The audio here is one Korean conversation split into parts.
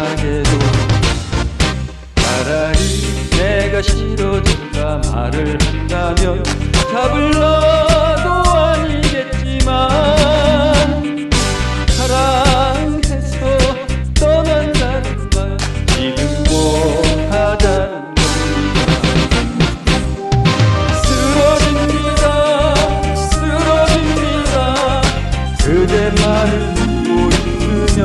번 떠나게도 차라리 내가 싫어질까 말을 한다면 잡을라도 아니겠지만 사랑해서 떠난다는 말뭐 하자는 쓰러집니다 쓰러집니다. 그대 말을 듣고 있으면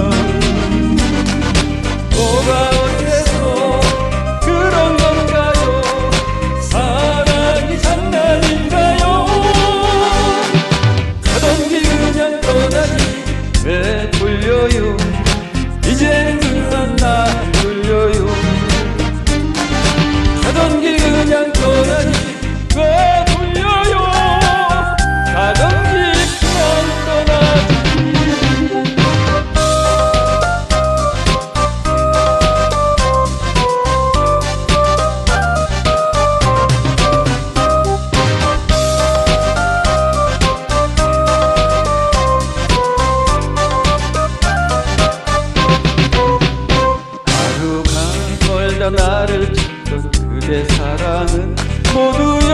그대 사랑은 모두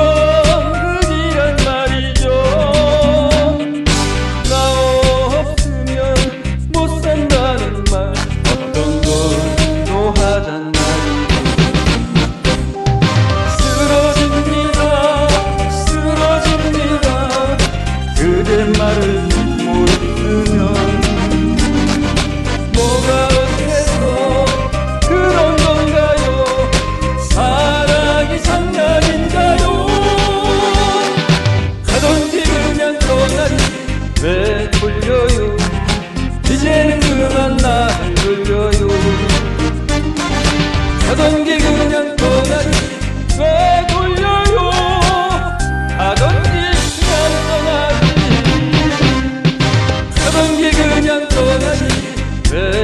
가던 길 그냥 떠나니 왜 돌려요? 가던 길 그냥 떠나니 가던 길 그냥 떠나니 왜